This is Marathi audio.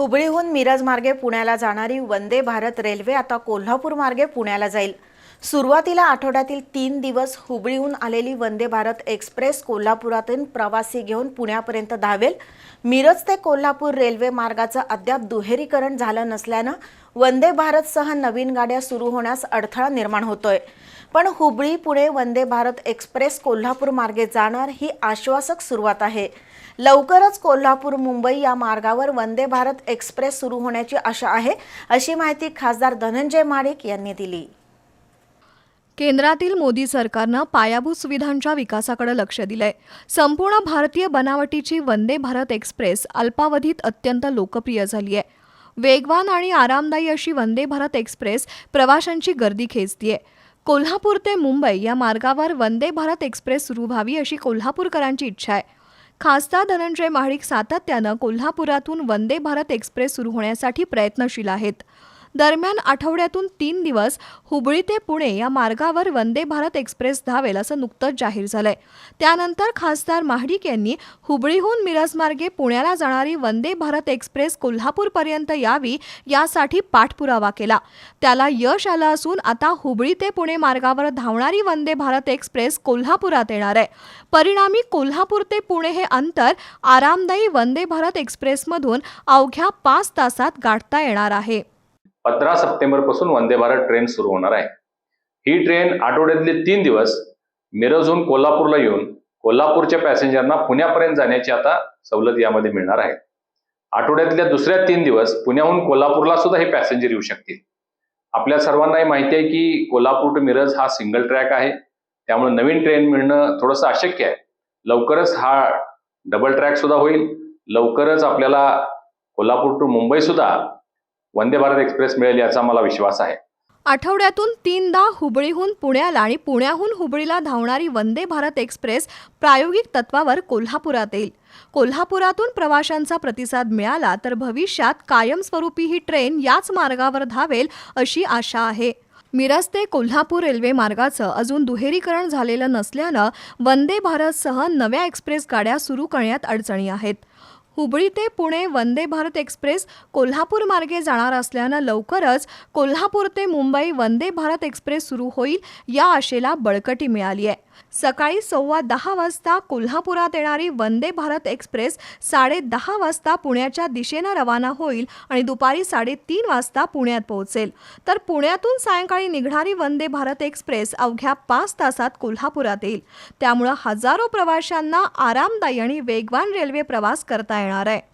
हुबळीहून मिरज मार्गे पुण्याला जाणारी वंदे भारत रेल्वे आता कोल्हापूर मार्गे पुण्याला जाईल. सुरुवातीला आठवड्यातील तीन दिवस हुबळीहून आलेली वंदे भारत एक्सप्रेस कोल्हापुरातून प्रवासी घेऊन पुण्यापर्यंत धावेल. मिरज ते कोल्हापूर रेल्वे मार्गाचं अद्याप दुहेरीकरण झालं नसल्यानं वंदे भारतसह नवीन गाड्या सुरू होण्यास अडथळा निर्माण होतोय. पण हुबळी पुणे वंदे भारत एक्सप्रेस कोल्हापूर मार्गे जाणार ही आश्वासक सुरुवात आहे. लवकरच कोल्हापूर मुंबई या मार्गावर वंदे भारत एक्सप्रेस सुरू होण्याची आशा आहे अशी माहिती खासदार धनंजय माडिक यांनी दिली. केंद्रातील मोदी सरकारनं पायाभूत सुविधांच्या विकासाकडे लक्ष दिलंय. संपूर्ण भारतीय बनावटीची वंदे भारत एक्सप्रेस अल्पावधीत अत्यंत लोकप्रिय झाली आहे. वेगवान आणि आरामदायी अशी वंदे भारत एक्सप्रेस प्रवाशांची गर्दी खेचतीये. कोल्हापूर ते मुंबई या मार्गावर वंदे भारत एक्सप्रेस सुरू व्हावी अशी कोल्हापूरकरांची इच्छा आहे. खासदार धनंजय महाडिक सातत्यानं कोल्हापुरातून वंदे भारत एक्सप्रेस सुरू होण्यासाठी प्रयत्नशील आहेत. दरम्यान आठवड्यातून तीन दिवस हुबळी ते पुणे या मार्गावर वंदे भारत एक्सप्रेस धावेल असं नुकतंच जाहीर झालंय. त्यानंतर खासदार महाडिक यांनी हुबळीहून मिरज मार्गे पुण्याला जाणारी वंदे भारत एक्सप्रेस कोल्हापूरपर्यंत यावी यासाठी पाठपुरावा केला. त्याला यश आलं असून आता हुबळी ते पुणे मार्गावर धावणारी वंदे भारत एक्सप्रेस कोल्हापुरात येणार आहे. परिणामी कोल्हापूर ते पुणे हे अंतर आरामदायी वंदे भारत एक्सप्रेसमधून अवघ्या पाच तासात गाठता येणार आहे. पंधरा सप्टेंबरपासून वंदे भारत ट्रेन सुरू होणार आहे. ही ट्रेन आठवड्यातले तीन दिवस मिरजहून कोल्हापूरला येऊन कोल्हापूरच्या पॅसेंजरना पुण्यापर्यंत जाण्याची आता सवलत यामध्ये मिळणार आहे. आठवड्यातल्या दुसऱ्या तीन दिवस पुण्याहून कोल्हापूरला सुद्धा हे पॅसेंजर येऊ शकतील. आपल्या सर्वांनाही माहिती आहे की कोल्हापूर टू मिरज हा सिंगल ट्रॅक आहे. त्यामुळे नवीन ट्रेन मिळणं थोडंसं अशक्य आहे. लवकरच हा डबल ट्रॅक सुद्धा होईल. लवकरच आपल्याला कोल्हापूर टू मुंबई सुद्धा वंदे भारत एक्सप्रेस मिळेल याचा मला विश्वास आहे. आठवड्यातून तीनदा हुबळीहून पुण्याला आणि पुण्याहून हुबळीला धावणारी वंदे भारत एक्सप्रेस प्रायोगिक तत्वावर कोल्हापुरात येईल. कोल्हापुरातून प्रवाशांचा प्रतिसाद मिळाला तर भविष्यात कायमस्वरूपी ही ट्रेन याच मार्गावर धावेल अशी आशा आहे. मिरज ते कोल्हापूर रेल्वे मार्गाचं अजून दुहेरीकरण झालेलं नसल्यानं वंदे भारतसह नव्या एक्सप्रेस गाड्या सुरू करण्यात अडचणी आहेत. हुबळी ते पुणे वंदे भारत एक्सप्रेस कोल्हापूर मार्गे जाणार असल्यानं लवकरच कोल्हापूर ते मुंबई वंदे भारत एक्सप्रेस सुरू होईल या आशेला बळकटी मिळाली आहे सकाळी सव्वा दहा वाजता कोल्हापुरात येणारी वंदे भारत एक्सप्रेस साडे दहा वाजता पुण्याच्या दिशेनं रवाना होईल आणि दुपारी साडेतीन वाजता पुण्यात पोहोचेल. तर पुण्यातून सायंकाळी निघणारी वंदे भारत एक्सप्रेस अवघ्या पाच तासात कोल्हापुरात येईल. त्यामुळं हजारो प्रवाशांना आरामदायी आणि वेगवान रेल्वे प्रवास करता येणार आहे.